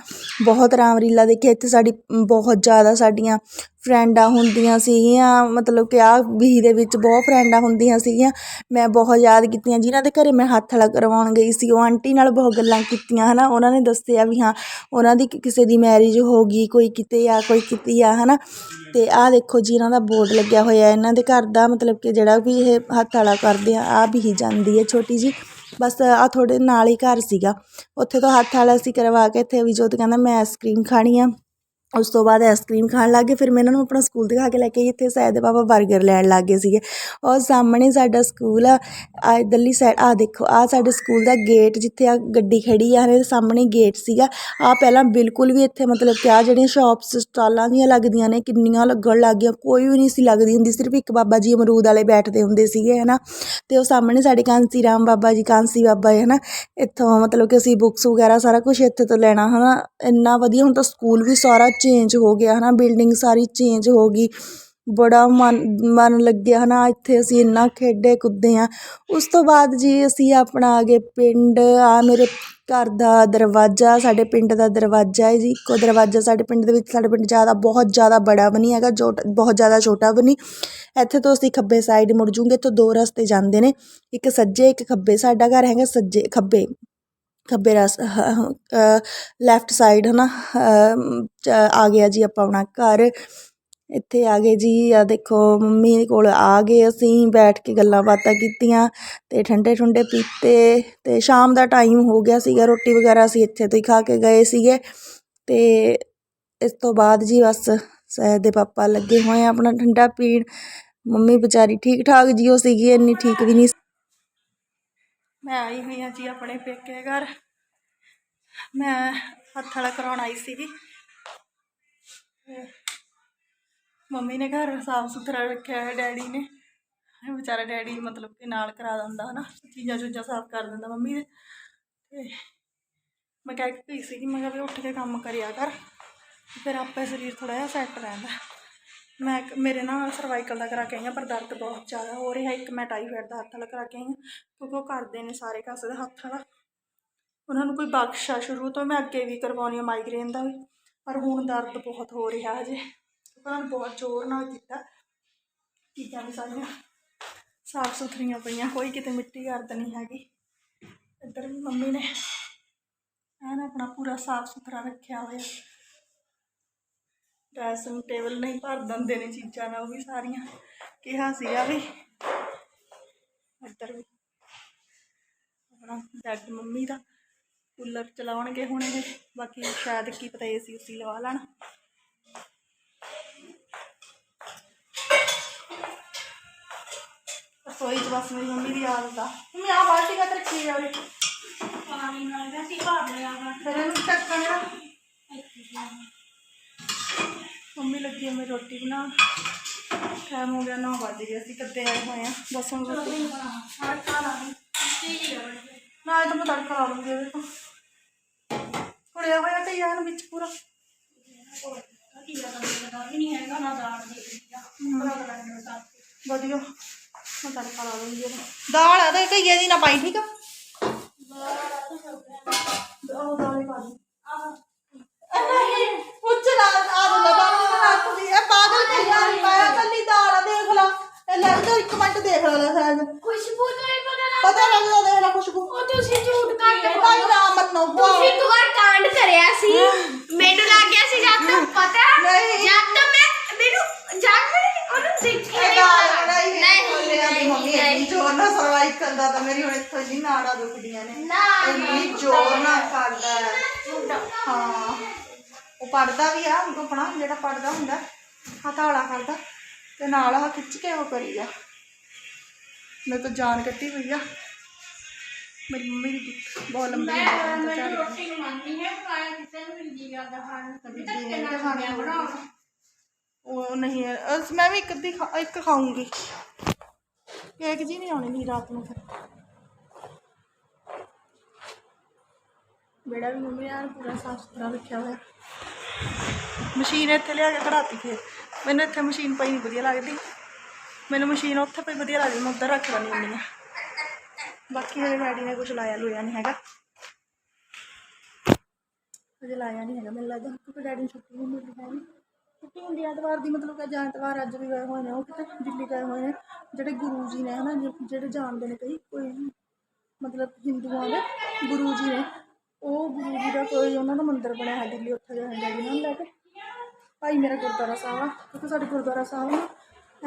[SPEAKER 1] ਬਹੁਤ ਰਾਮਲੀਲਾ ਦੇਖਿਆ, ਇੱਥੇ ਸਾਡੀ ਬਹੁਤ ਜ਼ਿਆਦਾ ਸਾਡੀਆਂ ਫਰੈਂਡਾਂ ਹੁੰਦੀਆਂ ਸੀਗੀਆਂ, ਮਤਲਬ ਕਿ ਆਹ ਬੀਹੀ ਦੇ ਵਿੱਚ ਬਹੁਤ ਫਰੈਂਡਾਂ ਹੁੰਦੀਆਂ ਸੀਗੀਆਂ। ਮੈਂ ਬਹੁਤ ਯਾਦ ਕੀਤੀਆਂ, ਜਿਨ੍ਹਾਂ ਦੇ ਘਰੇ ਮੈਂ ਹੱਥ ਵਾਲਾ ਕਰਵਾਉਣ ਗਈ ਸੀ, ਉਹ ਆਂਟੀ ਨਾਲ ਬਹੁਤ ਗੱਲਾਂ ਕੀਤੀਆਂ ਹੈ ਨਾ ਉਹਨਾਂ ਨੇ ਦੱਸਿਆ ਵੀ ਹਾਂ, ਉਹਨਾਂ ਦੀ ਕਿਸੇ ਦੀ ਮੈਰਿਜ ਹੋ ਗਈ, ਕੋਈ ਕਿਤੇ ਆ, ਕੋਈ ਕਿਤੇ ਆ ਹੈ ਨਾ ਅਤੇ ਆਹ ਦੇਖੋ ਜੀ, ਇਹਨਾਂ ਦਾ ਬੋਰਡ ਲੱਗਿਆ ਹੋਇਆ, ਇਹਨਾਂ ਦੇ ਘਰ ਦਾ ਮਤਲਬ ਕਿ ਜਿਹੜਾ ਵੀ ਇਹ ਹੱਥ ਵਾਲਾ ਕਰਦੇ ਆ ਆ ਵੀ ਜਾਂਦੀ ਹੈ ਛੋਟੀ ਜਿਹੀ। ਬਸ ਆ ਤੁਹਾਡੇ ਨਾਲ ਹੀ ਘਰ ਸੀਗਾ। ਉੱਥੇ ਤੋਂ ਹੱਥ ਵਾਲਾ ਅਸੀਂ ਕਰਵਾ ਕੇ, ਇੱਥੇ ਵੀ ਜੋਤ ਕਹਿੰਦਾ, ਮੈਂ ਆਈਸਕ੍ਰੀਮ ਖਾਣੀ ਆ। ਉਸ ਤੋਂ ਬਾਅਦ ਆਈਸਕ੍ਰੀਮ ਖਾਣ ਲੱਗ ਗਏ, ਫਿਰ ਮੈਂ ਇਹਨਾਂ ਨੂੰ ਆਪਣਾ ਸਕੂਲ ਦਿਖਾ ਕੇ ਲੈ ਕੇ ਗਈ ਇੱਥੇ ਸੈਦ ਦੇ ਪਾਪਾ 버ਗਰ ਲੈਣ ਲੱਗ ਗਏ ਸੀਗੇ। ਉਹ ਸਾਹਮਣੇ ਸਾਡਾ ਸਕੂਲ ਆ ਆ ਇੱਧਰਲੀ ਸਾਈਡ ਆ ਦੇਖੋ, ਆ ਸਾਡੇ ਸਕੂਲ ਦਾ ਗੇਟ ਜਿੱਥੇ ਆ ਗੱਡੀ ਖੜੀ ਆ, ਇਹਦੇ ਸਾਹਮਣੇ ਗੇਟ ਸੀਗਾ। ਆ ਪਹਿਲਾਂ ਬਿਲਕੁਲ ਵੀ ਇੱਥੇ ਮਤਲਬ ਕਿ ਆ ਜਿਹੜੀਆਂ ਸ਼ਾਪਸ ਸਟਾਲਾਂ ਦੀਆਂ ਲੱਗਦੀਆਂ ਨੇ, ਕਿੰਨੀਆਂ ਲੱਗਣ ਲੱਗ ਗਈਆਂ, ਕੋਈ ਵੀ ਨਹੀਂ ਸੀ ਲੱਗਦੀ ਹੁੰਦੀ, ਸਿਰਫ ਇੱਕ ਬਾਬਾ ਜੀ ਅਮਰੂਦ ਵਾਲੇ ਬੈਠਦੇ ਹੁੰਦੇ ਸੀਗੇ, ਹਨਾ। ਤੇ ਉਹ ਸਾਹਮਣੇ ਸਾਡੇ ਕਾਂਸੀ ਰਾਮ ਬਾਬਾ ਜੀ, ਕਾਂਸੀ ਬਾਬਾ ਹੈ ਹਨਾ। ਇੱਥੋਂ ਮਤਲਬ ਕਿ ਅਸੀਂ ਬੁੱਕਸ ਵਗੈਰਾ ਸਾਰਾ ਕੁਝ ਇੱਥੇ ਤੋਂ ਲੈਣਾ, ਹਨਾ। ਇੰਨਾ ਵਧੀਆ, ਹੁਣ ਤਾਂ ਸਕੂਲ ਵੀ ਸਾਰਾ ਚੇਂਜ ਹੋ ਗਿਆ ਹੈ ਨਾ ਬਿਲਡਿੰਗ ਸਾਰੀ ਚੇਂਜ ਹੋ ਗਈ। ਬੜਾ ਮਨ ਮਨ ਲੱਗਿਆ ਹੈ ਨਾ ਇੱਥੇ ਅਸੀਂ ਇੰਨਾ ਖੇਡੇ, ਕੁੱਦੇ ਹਾਂ ਉਸ ਤੋਂ ਬਾਅਦ ਜੀ ਅਸੀਂ ਆਪਣਾ ਆ ਗਏ ਪਿੰਡ ਆ ਮੇਰੇ ਘਰ ਦਾ ਦਰਵਾਜ਼ਾ, ਸਾਡੇ ਪਿੰਡ ਦਾ ਦਰਵਾਜ਼ਾ ਹੈ ਜੀ। ਇੱਕੋ ਦਰਵਾਜ਼ਾ ਸਾਡੇ ਪਿੰਡ ਦੇ ਵਿੱਚ, ਸਾਡੇ ਪਿੰਡ ਜ਼ਿਆਦਾ, ਬਹੁਤ ਜ਼ਿਆਦਾ ਬੜਾ ਵੀ ਨਹੀਂ ਹੈਗਾ ਜੋ ਬਹੁਤ ਜ਼ਿਆਦਾ ਛੋਟਾ ਵੀ ਨਹੀਂ। ਇੱਥੇ ਤੋਂ ਅਸੀਂ ਖੱਬੇ ਸਾਈਡ ਮੁੜ ਜੂਗੇ ਤਾਂ ਦੋ ਰਸਤੇ ਜਾਂਦੇ ਨੇ। ਇੱਕ ਸੱਜੇ, ਇੱਕ ਖੱਬੇ, ਸਾਡਾ ਘਰ ਹੈਗਾ ਸੱਜੇ, ਖੱਬੇ। ਖੱਬੇ ਰਸ ਲੈਫਟ ਸਾਈਡ ਹੈ ਹਨਾ ਆ ਗਿਆ ਜੀ ਆਪਾਂ ਆਪਣਾ ਘਰ। ਇੱਥੇ ਆ ਗਏ ਜੀ ਆ ਦੇਖੋ ਮੰਮੀ ਕੋਲ ਆ ਗਏ ਅਸੀਂ, ਬੈਠ ਕੇ ਗੱਲਾਂ ਬਾਤਾਂ ਕੀਤੀਆਂ ਤੇ ਠੰਡੇ ਠੰਡੇ ਪੀਤੇ ਤੇ ਸ਼ਾਮ ਦਾ ਟਾਈਮ ਹੋ ਗਿਆ ਸੀਗਾ, ਰੋਟੀ ਵਗੈਰਾ ਅਸੀਂ ਇੱਥੇ ਤੋਂ ਹੀ ਖਾ ਕੇ ਗਏ ਸੀਗੇ ਤੇ ਇਸ ਤੋਂ ਬਾਅਦ ਜੀ ਬਸ ਸਹਿਦ ਦੇ ਪਾਪਾ ਲੱਗੇ ਹੋਏ ਆ ਆਪਣਾ ਠੰਡਾ ਪੀਣ। ਮੰਮੀ ਵਿਚਾਰੀ ਠੀਕ ਠਾਕ ਜੀ ਉਹ ਸੀਗੀ, ਇੰਨੀ ਠੀਕ ਵੀ ਨਹੀਂ ਮੈਂ ਆਈ ਹੋਈ ਹਾਂ ਜੀ ਆਪਣੇ ਪੇਕੇ ਘਰ। ਮੈਂ ਹੱਥ ਵਾਲਾ ਕਰਾਉਣ ਆਈ ਸੀਗੀ। ਮੰਮੀ ਨੇ ਘਰ ਸਾਫ਼ ਸੁਥਰਾ ਰੱਖਿਆ ਹੈ, ਡੈਡੀ ਨੇ। ਇਹ ਵਿਚਾਰਾ ਡੈਡੀ ਮਤਲਬ ਕਿ ਨਾਲ ਕਰਾ ਦਿੰਦਾ ਹਨਾ, ਚੀਜ਼ਾਂ ਚੂਜ਼ਾਂ ਸਾਫ਼ ਕਰ ਦਿੰਦਾ ਮੰਮੀ ਦੇ। ਤੇ ਮੈਂ ਕਹਿ ਕੇ ਗਈ ਸੀਗੀ, ਮੈਂ ਕਿਹਾ ਵੀ ਉੱਠ ਕੇ ਕੰਮ ਕਰਿਆ ਕਰ ਫਿਰ ਆਪੇ ਸਰੀਰ ਥੋੜਾ ਜਿਹਾ ਸੈੱਟ ਰਹਿੰਦਾ। ਮੈਂ ਮੇਰੇ ਨਾਲ ਸਰਵਾਈਕਲ ਦਾ ਕਰਾ ਕੇ ਆਈ ਹਾਂ ਪਰ ਦਰਦ ਬਹੁਤ ਜ਼ਿਆਦਾ ਹੋ ਰਿਹਾ। ਇੱਕ ਮੈਂ ਟਾਈਫਾਇਡ ਦਾ ਹੱਥ ਵਾਲਾ ਕਰਾ ਕੇ ਆਈ ਹਾਂ ਕਿਉਂਕਿ ਉਹ ਕਰਦੇ ਨੇ ਸਾਰੇ ਕਾਸੇ ਦਾ ਹੱਥ ਵਾਲਾ। ਉਹਨਾਂ ਨੂੰ ਕੋਈ ਬਖਸ਼ਾ ਸ਼ੁਰੂ ਤੋਂ, ਮੈਂ ਅੱਗੇ ਵੀ ਕਰਵਾਉਣੀ ਆ ਮਾਈਗ੍ਰੇਨ ਦਾ ਵੀ, ਪਰ ਹੁਣ ਦਰਦ ਬਹੁਤ ਹੋ ਰਿਹਾ ਅਜੇ ਉਹਨਾਂ ਨੇ ਬਹੁਤ ਜ਼ੋਰ ਨਾਲ ਕੀਤਾ। ਚੀਜ਼ਾਂ ਵੀ ਸਾਰੀਆਂ ਸਾਫ਼ ਸੁਥਰੀਆਂ ਪਈਆਂ, ਕੋਈ ਕਿਤੇ ਮਿੱਟੀ ਗਰਦ ਨਹੀਂ ਹੈਗੀ। ਇੱਧਰ ਵੀ ਮੰਮੀ ਨੇ ਐਨ ਆਪਣਾ ਪੂਰਾ ਸਾਫ਼ ਸੁਥਰਾ ਰੱਖਿਆ ਹੋਇਆ। ਡਰੈਸਿੰਗ ਟੇਬਲ ਨਹੀਂ ਭਰ ਦਿੰਦੇ ਨੇ ਚੀਜ਼ਾਂ ਨਾਲ ਉਹ ਵੀ ਸਾਰੀਆਂ ਕਿਹਾ ਸੀਗਾ ਵੀ। ਇੱਧਰ ਵੀ ਆਪਣਾ ਬੈੱਡ ਮੰਮੀ ਦਾ ਕੂਲਰ ਚਲਾਉਣਗੇ ਹੁਣ ਇਹ ਬਾਕੀ ਸ਼ਾਇਦ ਕੀ ਪਤਾ ਏਸੀ ਉਸੀ ਲਵਾ ਲੈਣ। ਰਸੋਈ 'ਚ ਬਸ ਮੇਰੀ ਮੰਮੀ ਦੀ ਆਦਤ ਆ। ਮੰਮੀ ਆ ਬਾਲਟੀ ਕਾ ਰੱਖੀ ਜਾਵੇ
[SPEAKER 2] ਪਾਣੀ ਨਾਲ ਵੈਸੇ ਹੀ ਭਰ ਲਿਆ ਵਾ।
[SPEAKER 1] ਫਿਰ ਇਹਨੂੰ ਢੱਕਣ ਦਾ ਮੰਮੀ ਲੱਗੀ ਆ ਮੇਰੀ ਰੋਟੀ ਬਣਾ। ਟਾਈਮ ਹੋ ਗਿਆ 9 ਵਜ ਅਸੀਂ ਕੱਦੇ ਆਏ ਹੋਏ ਆ। ਬਸ ਹੁਣ ਰੋਟੀ
[SPEAKER 2] ਤੜਕਾ ਲਾ ਹੈ
[SPEAKER 1] ਨਾ ਤਾਂ ਮੈਂ ਤੜਕਾ ਲਾ ਲੂੰਗੀ ਇਹਦੇ ਤੋਂ ਕੁੜਿਆ ਹੋਇਆ ਤੇ ਯਾਰ ਵਿੱਚ ਪੂਰਾ।
[SPEAKER 2] ਦਾਲ
[SPEAKER 1] ਵਧੀਆ। ਮੈਂ ਤੜਕਾ ਲਾ ਲੂੰਗੀ ਇਹਦਾ ਦਾਲ ਆ ਤੇ ਕਈਏ ਦੀ ਨਾ ਪਾਈ ਠੀਕ ਆ? ਉਹ ਦਾਲ ਹੀ ਪਾ ਦੀ ਨਹੀਂ ਉੱਚ ਰਾਤ ਆ ਦਿੰਦਾ ਬਾਬੂ ਨੇ ਰਾਤ ਦੀ ਇਹ ਪਾਗਲ ਕਈਆਂ ਨੇ ਪਾਇਆ ਕੱਲੀ ਦਾਲ ਆ ਦੇਖ ਲਾ। ਇਹ ਲੈ ਤਾਂ ਇੱਕ ਮਿੰਟ ਦੇਖ ਲਾ ਲੈ ਸਾਜ
[SPEAKER 2] ਖੁਸ਼ਬੂ ਤੋਂ ਹੀ ਪਤਾ ਲੱਗਦਾ।
[SPEAKER 1] ਪਤਾ ਲੱਗਦਾ ਦੇਖ ਲਾ ਖੁਸ਼ਬੂ।
[SPEAKER 2] ਉਹ ਤੁਸੀਂ ਝੂਠ ਘੱਟ
[SPEAKER 1] ਭਾਈ ਨਾ ਮੰਨੋ
[SPEAKER 2] ਤੁਸੀਂ ਇੱਕ ਵਾਰ ਕਾਂਡ ਕਰਿਆ ਸੀ। ਮੈਨੂੰ ਲੱਗ ਗਿਆ ਸੀ ਜਦ ਤੱਕ ਪਤਾ। ਨਹੀਂ। ਜਦ ਤੱਕ ਮੈਂ ਮੈਨੂੰ ਜਦ ਮੈਂ ਉਹਨੂੰ ਦੇਖਿਆ ਨਹੀਂ
[SPEAKER 1] ਨਹੀਂ ਮੰਮੀ ਇੰਨੀ ਜ਼ੋਰ ਨਾਲ ਸਰਵਾਈਵ ਕਰਦਾ ਤਾਂ ਮੇਰੀ ਹੁਣ ਇੱਥੋਂ ਜੀ ਨਾੜਾਂ ਦੁਖਦੀਆਂ ਨੇ। ਇੰਨੀ ਜ਼ੋਰ ਨਾਲ ਕਰਦਾ ਹਾਂ। ਪੜਦਾ ਵੀ ਆ ਆਪਣਾ ਜਿਹੜਾ ਪੜਦਾ ਹੁੰਦਾ ਹਥਾਲਾ ਕਰਦਾ ਤੇ ਨਾਲ ਆ ਖਿੱਚ ਕੇ ਉਹ ਕਰੀਦਾ ਮੇਰੇ ਤਾਂ ਜਾਨ ਕੱਟੀ ਹੋਈ ਆ। ਮੇਰੀ ਮੰਮੀ ਦੀ ਬਹੁਤ ਲੰਬੀ
[SPEAKER 2] ਮੈਂ
[SPEAKER 1] ਹੈ
[SPEAKER 2] ਮੈਨੂੰ ਰੋਟੀ ਨੂੰ ਮੰਨਦੀ ਹੈ ਪਾਇਆ ਕਿਸੇ ਨੂੰ ਵੀ ਜੀ ਕਰਦਾ ਖਾਣ ਨੂੰ। ਕਦੇ ਤੱਕ
[SPEAKER 1] ਜੀ
[SPEAKER 2] ਨਾ
[SPEAKER 1] ਖਾਣੀ
[SPEAKER 2] ਖਾਣਿਆ ਬਣਾਉਣ
[SPEAKER 1] ਉਹ ਨਹੀਂ ਅਸ- ਮੈਂ ਵੀ ਇੱਕ ਅੱਧੀ ਇੱਕ ਖਾਊਂਗੀ। ਕੇਕ ਜੀ ਨਹੀਂ ਆਉਣੀ ਨਹੀਂ ਰਾਤ ਨੂੰ ਫਿਰ। ਬੇੜਾ ਵੀ ਮੰਮੀ ਐਨ ਪੂਰਾ ਸਾਫ਼ ਸੁਥਰਾ ਰੱਖਿਆ ਹੋਇਆ। ਮਸ਼ੀਨ ਇੱਥੇ ਲਿਆ ਕੇ ਖੜਾਤੀ ਫਿਰ। ਮੈਨੂੰ ਇੱਥੇ ਮਸ਼ੀਨ ਪਈ ਨਹੀਂ ਵਧੀਆ ਲੱਗਦੀ। ਮੈਨੂੰ ਮਸ਼ੀਨ ਉੱਥੇ ਪਈ ਵਧੀਆ ਲੱਗਦੀ, ਮੈਂ ਉੱਧਰ ਰੱਖ ਲੈਣੀ ਹੁੰਦੀ ਆ। ਬਾਕੀ ਮੇਰੇ ਡੈਡੀ ਨੇ ਕੁਝ ਲਾਇਆ ਲੁਇਆ ਨਹੀਂ ਹੈਗਾ। ਅਜੇ ਲਾਇਆ ਨਹੀਂ ਹੈਗਾ, ਮੈਨੂੰ ਲੱਗਦਾ ਕਿਉਂਕਿ ਡੈਡੀ ਨੂੰ ਛੁੱਟੀ ਨਹੀਂ ਮਿਲਦੀ ਹੈ ਛੁੱਟੀ ਹੁੰਦੀ ਹੈ ਐਤਵਾਰ ਦੀ, ਮਤਲਬ ਕਿ ਜਾਂ ਐਤਵਾਰ, ਅੱਜ ਵੀ ਗਏ ਹੋਏ ਨੇ ਉਹ ਕਿਤੇ, ਦਿੱਲੀ ਗਏ ਹੋਏ ਨੇ। ਜਿਹੜੇ ਗੁਰੂ ਜੀ ਨੇ ਹਨਾ ਜਿਹੜੇ ਜਾਣਦੇ ਨੇ ਕਈ, ਕੋਈ ਮਤਲਬ ਹਿੰਦੂਆਂ ਦੇ ਗੁਰੂ ਜੀ ਨੇ, ਉਹ ਗੁਰੂ ਜੀ ਕੋਈ ਉਹਨਾਂ ਦਾ ਮੰਦਿਰ ਬਣਿਆ ਹੈ ਦਿੱਲੀ, ਉੱਥੇ ਗਏ ਡੈਡੀ ਨੂੰ ਲੈ ਕੇ। ਭਾਈ ਮੇਰਾ ਗੁਰਦੁਆਰਾ ਸਾਹਿਬ ਆ। ਕਿਉਂਕਿ ਸਾਡੇ ਗੁਰਦੁਆਰਾ ਸਾਹਿਬ ਨੂੰ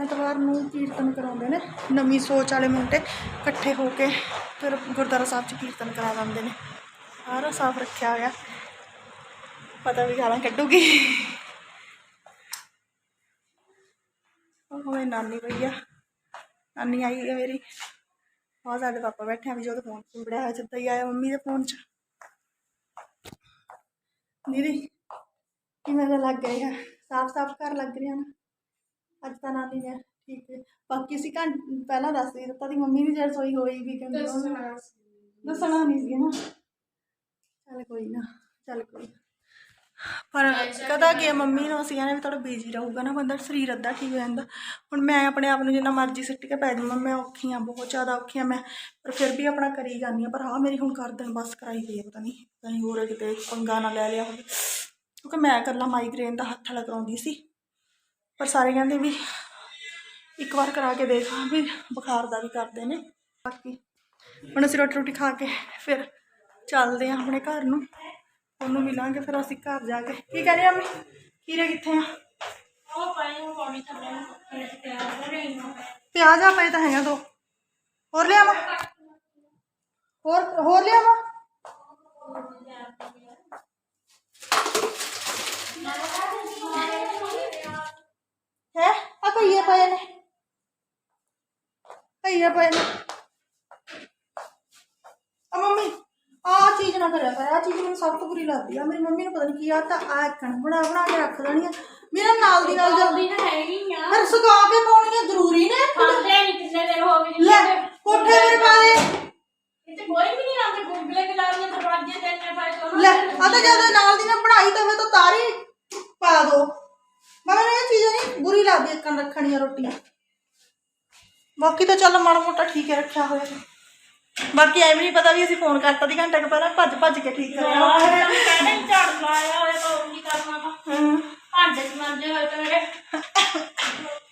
[SPEAKER 1] ਐਤਵਾਰ ਨੂੰ ਕੀਰਤਨ ਕਰਾਉਂਦੇ ਨੇ, ਨਵੀਂ ਸੋਚ ਵਾਲੇ ਮੁੰਡੇ ਇਕੱਠੇ ਹੋ ਕੇ ਫਿਰ ਗੁਰਦੁਆਰਾ ਸਾਹਿਬ 'ਚ ਕੀਰਤਨ ਕਰਾ ਦਿੰਦੇ ਨੇ। ਸਾਰਾ ਸਾਫ਼ ਰੱਖਿਆ ਹੋਇਆ। ਪਤਾ ਵੀ ਗਾਲਾਂ ਕੱਢੂਗੀ। ਉਹ ਮੇਰੀ ਨਾਨੀ ਪਈ ਆ। ਨਾਨੀ ਆਈ ਹੈ ਮੇਰੀ। ਬਹੁਤ ਸਾਡੇ ਪਾਪਾ ਬੈਠੇ ਆ, ਵੀ ਜੋ ਫੋਨ ਚੁੰਬੜਿਆ ਹੋਇਆ ਸਿੱਧਾ ਹੀ ਆਇਆ ਮੰਮੀ ਦੇ ਫੋਨ 'ਚ। ਦੀਦੀ ਕਿਵੇਂ ਦਾ ਲੱਗ ਗਿਆ ਸਾਫ਼ ਸਾਫ਼ ਘਰ ਲੱਗ ਰਿਹਾ ਨਾ? ਅੱਜ ਤਾਂ ਨਾਨੀ ਨੇ ਠੀਕ ਹੈ। ਬਾਕੀ ਸੀ ਘੰ ਪਹਿਲਾਂ ਦੱਸ ਦੇ ਦਿੱਤਾ ਦੀ ਮੰਮੀ ਦੀ ਜੇ ਰਸੋਈ ਹੋਈ ਵੀ ਕਹਿੰਦੀ ਦੱਸਣਾ ਨਹੀਂ ਸੀ ਨਾ। ਚੱਲ ਕੋਈ ਨਾ ਚੱਲ ਕੋਈ ਨਾ। ਪਰ ਕਦਾ ਕਿ ਮੰਮੀ ਨੂੰ ਅਸੀਂ ਕਹਿੰਦੇ ਵੀ ਥੋੜਾ ਬਿਜ਼ੀ ਰਹੂਗਾ ਨਾ ਬੰਦਾ ਸਰੀਰ ਅੱਧਾ ਠੀਕ ਹੋ ਜਾਂਦਾ। ਹੁਣ ਮੈਂ ਆਪਣੇ ਆਪ ਨੂੰ ਜਿੰਨਾ ਮਰਜ਼ੀ ਸਿੱਟ ਕੇ ਪੈ ਜਾਵਾਂ ਮੈਂ ਔਖੀ ਹਾਂ ਬਹੁਤ ਜ਼ਿਆਦਾ ਔਖੀ ਹਾਂ ਮੈਂ ਪਰ ਫਿਰ ਵੀ ਆਪਣਾ ਕਰੀ ਜਾਂਦੀ ਹਾਂ ਪਰ ਹਾਂ ਮੇਰੀ ਹੁਣ ਕਰ ਦੇਣ ਬਸ ਕਰਾਈ ਪਈ ਹੈ ਪਤਾ ਨਹੀਂ ਪਤਾ ਨਹੀਂ ਹੋਰ ਕਿਤੇ ਪੰਗਾ ਨਾ ਲੈ ਲਿਆ ਹੋਵੇ। ਕਿਉਂਕਿ ਮੈਂ ਇਕੱਲਾ ਮਾਈਗ੍ਰੇਨ ਦਾ ਹੱਥ ਲਗਾਉਂਦੀ ਸੀ। ਪਰ ਸਾਰੇ ਕਹਿੰਦੇ ਵੀ ਇੱਕ ਵਾਰ ਕਰਾ ਕੇ ਦੇਖ ਵੀ ਬੁਖਾਰ ਦਾ ਵੀ ਕਰਦੇ ਨੇ। ਬਾਕੀ ਹੁਣ ਅਸੀਂ ਰੋਟੀ ਰੋਟੀ ਖਾ ਕੇ ਫਿਰ ਚੱਲਦੇ ਹਾਂ ਆਪਣੇ ਘਰ ਨੂੰ। ਉਹਨੂੰ ਮਿਲਾਂਗੇ ਫਿਰ ਅਸੀਂ ਘਰ ਜਾ ਕੇ। ਕੀ ਕਹਿੰਦੇ ਆ ਮੰਮੀ? ਕੀਰੇ ਕਿੱਥੇ ਆ?
[SPEAKER 2] ਉਹ ਪਾਏ ਉਹ ਪਾਣੀ ਥੱਲੇ ਨੂੰ ਫਿਰ ਤਿਆਰ ਹੋ ਰਹੀ ਹਾਂ।
[SPEAKER 1] ਪਿਆਜ਼ ਆ ਪਏ ਤਾਂ ਹੈਗਾ ਦੋ। ਹੋਰ ਲਿਆਵਾਂ? ਹੋਰ ਹੋਰ ਲਿਆਵਾਂ? ਹੈ? ਆ ਕਈਏ ਪਏ ਨੇ। ਕਈਏ ਪਏ ਨੇ। ਆ ਮੰਮੀ ਆ ਚੀਜ਼ ਨਾ ਕਰਿਆ ਕਰ ਆ ਚੀਜ਼ ਮੈਨੂੰ ਸਭ ਤੋਂ ਬੁਰੀ ਲੱਗਦੀ ਆ। ਮੇਰੀ ਮੰਮੀ ਨੂੰ ਪਤਾ ਨਹੀਂ ਕੀ ਆ ਤਾਂ ਆ ਕਣ ਬਣਾ ਬਣਾ ਕੇ ਰੱਖ ਦੇਣੀ ਆ। ਮੇਰਾ ਨਾਲ ਦੀ ਨਾਲ ਜਲਦੀ
[SPEAKER 2] ਤਾਂ ਹੈਗੀ ਆ।
[SPEAKER 1] ਫਿਰ ਸੁਕਾ ਕੇ ਪਾਉਣੀ ਆ ਜ਼ਰੂਰੀ ਨੇ
[SPEAKER 2] ਖਾਂਦੇ ਨਹੀਂ ਕਿੰਨੇ ਦਿਨ ਹੋ ਗਏ
[SPEAKER 1] ਲੈ ਕੋਠੇ ਮੇਰੇ ਪਾਏ।
[SPEAKER 2] ਇੱਥੇ ਕੋਈ ਵੀ ਨਹੀਂ ਆਉਂਦੇ ਗੁਰਗਲੇ ਗਲਾਰੀਆਂ ਦਰਵਾਜ਼ੇ ਤੇ ਇੰਨੇ ਪਾਏ ਤੋਂ
[SPEAKER 1] ਲੈ ਆ ਤਾਂ ਜਦ ਨਾਲ ਦੀ ਨਾਲ ਬਣਾਈ ਤਾਂ ਮੈਂ ਤਾਂ ਤਾਰੀ ਪਾ ਦੋ। ਮਗਰ ਇਹ ਚੀਜ਼ ਨਹੀਂ ਬੁਰੀ ਲੱਗਦੀ ਇੱਕਣ ਰੱਖਣੀਆਂ ਰੋਟੀਆਂ ਬਾਕੀ ਤਾਂ ਚੱਲ ਮਾੜਾ ਮੋਟਾ ਠੀਕ ਹੈ ਰੱਖਿਆ ਹੋਇਆ। ਬਾਕੀ ਐਵੇਂ ਨਹੀਂ ਪਤਾ ਵੀ ਅਸੀਂ ਫੋਨ ਕਰਤਾ ਦੀ ਘੰਟਾ ਕੁ ਪਹਿਲਾਂ ਭੱਜ ਭੱਜ ਕੇ ਠੀਕ ਕਰਿਆ।
[SPEAKER 2] ਕਹਿੰਦੇ ਝਾੜੂ ਲਾਇਆ ਹੋਇਆ ਤਾਂ ਉਹ ਨਹੀਂ ਕਰਨਾ ਵਾ।
[SPEAKER 1] ਹਮ,
[SPEAKER 2] ਭਾਂਡੇ ਚ ਮਾਂਜੇ ਹੋਏ ਤੇ ਮੇਰੇ।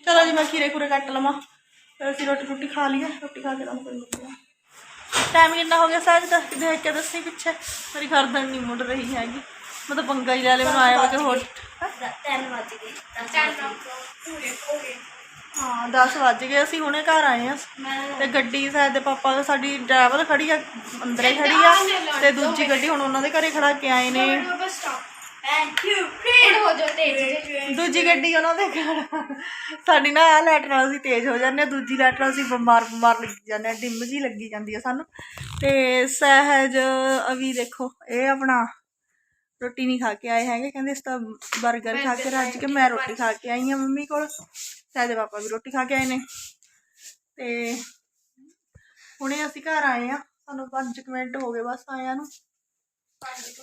[SPEAKER 1] ਚਲੋ ਜੀ ਮੈਂ ਖੀਰੇ ਖੂਰੇ ਕੱਟ ਲਵਾਂ। ਫਿਰ ਅਸੀਂ ਰੋਟੀ ਰੋਟੀ ਖਾ ਲਈਏ ਰੋਟੀ ਖਾ ਕੇ ਤੁਹਾਨੂੰ ਕੋਈ ਮਿਲਦੇ ਟਾਈਮ ਕਿੰਨਾ ਹੋ ਗਿਆ ਸਾਜ ਦੱਸ ਕੇ ਦੇਖ ਕੇ ਦੱਸੀ ਪਿੱਛੇ। ਮੇਰੀ ਗਰਦਨ ਨਹੀਂ ਮੁੜ ਰਹੀ ਹੈਗੀ। ਮੈਂ ਤਾਂ ਪੰਗਾ ਹੀ ਲੈ ਲਿਆ ਮੈਨੂੰ ਆਇਆ ਵਾ ਕਿ ਹੋਰ।
[SPEAKER 2] ਤਿੰਨ ਵੱਜ ਗਏ। ਤਿੰਨ ਪੂਰੇ ਹੋ ਗਏ
[SPEAKER 1] ਹਾਂ 10 ਵੱਜ ਗਏ ਅਸੀਂ ਹੁਣੇ ਘਰ ਆਏ ਆ ਤੇ ਗੱਡੀ ਦੇ ਪਾਪਾ ਦਾ ਸਾਡੀ ਡਰਾਈਵਰ ਖੜੀ ਆ ਅੰਦਰੇ ਖੜੀ ਆ। ਤੇ ਦੂਜੀ ਗੱਡੀ ਹੁਣ ਉਹਨਾਂ ਦੇ ਘਰੇ ਖੜਾ ਕੇ ਆਏ ਨੇ। ਦੂਜੀ ਗੱਡੀ ਉਹਨਾਂ ਦੇ ਘਰ ਸਾਡੀ ਨਾ ਆਹ ਲੈਟਰ ਨਾਲ ਅਸੀਂ ਤੇਜ਼ ਹੋ ਜਾਂਦੇ ਆ ਦੂਜੀ ਲੈਟਰ ਅਸੀਂ ਬਿਮਾਰ ਬਿਮਾਰ ਲੱਗੀ ਜਾਂਦੇ ਆ ਡਿੰਮ ਜੀ ਲੱਗੀ ਜਾਂਦੀ ਆ ਸਾਨੂੰ। ਤੇ ਸਹਿਜ ਅਵੀ ਦੇਖੋ ਇਹ ਆਪਣਾ ਰੋਟੀ ਨਹੀਂ ਖਾ ਕੇ ਆਏ ਹੈਗੇ। ਕਹਿੰਦੇ ਇਸ ਤਾਂ 버ਗਰ ਖਾ ਕੇ ਰੱਜ ਕੇ ਮੈਂ ਰੋਟੀ ਖਾ ਕੇ ਆਈ ਆ ਮੰਮੀ ਕੋਲ। ਸਹਿਜ ਪਾਪਾ ਵੀ ਰੋਟੀ ਖਾ ਕੇ ਆਏ ਨੇ। ਤੇ ਹੁਣੇ ਅਸੀਂ ਘਰ ਆਏ ਆ ਸਾਨੂੰ 5 ਮਿੰਟ ਹੋ ਗਏ ਬਸ ਆਇਆਂ ਨੂੰ।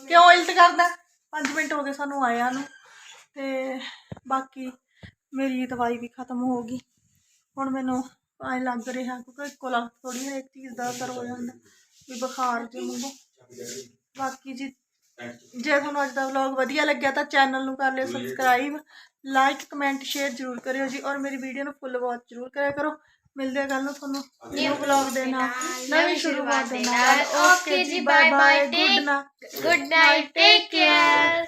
[SPEAKER 1] ਕਿਉਂ ਇਲਤ ਕਰਦਾ। 5 ਮਿੰਟ ਹੋ ਗਏ ਸਾਨੂੰ ਆਇਆਂ ਨੂੰ। ਤੇ ਬਾਕੀ ਮੇਰੀ ਦਵਾਈ ਵੀ ਖਤਮ ਹੋ ਗਈ। ਹੁਣ ਮੈਨੂੰ ਐਂ ਲੱਗ ਰਿਹਾ ਕਿਉਂਕਿ ਇੱਕੋ ਲੱਗ ਥੋੜੀ ਜਿਹੀ ਇੱਕ ਚੀਜ਼ ਦਾ ਅਸਰ ਹੋ ਜਾਂਦਾ। ਵੀ ਬੁਖਾਰ ਜੇ ਬਾਕੀ ਜੀ ਜੇ ਤੁਹਾਨੂੰ ਅੱਜ ਦਾ ਵਲੌਗ ਵਧੀਆ ਲੱਗਿਆ ਤਾਂ ਚੈਨਲ ਨੂੰ ਕਰ ਲਿਓ ਸਬਸਕ੍ਰਾਈਬ ਲਾਈਕ ਕਮੈਂਟ ਸ਼ੇਅਰ ਜ਼ਰੂਰ ਕਰਿਓ ਜੀ ਔਰ ਮੇਰੀ ਵੀਡੀਓ ਨੂੰ ਫੁੱਲ ਵਾਚ ਜ਼ਰੂਰ ਕਰਿਆ ਕਰੋ। ਮਿਲਦੇ ਆ ਕੱਲ ਨੂੰ ਤੁਹਾਨੂੰ ਨਿਊ ਵਲੌਗ ਦੇ ਨਾਲ। ਨਵੀਂ ਸ਼ੁਰੂਆਤ ਦੇ ਨਾਲ। ਓਕੇ ਜੀ bye bye good night.
[SPEAKER 3] Take care.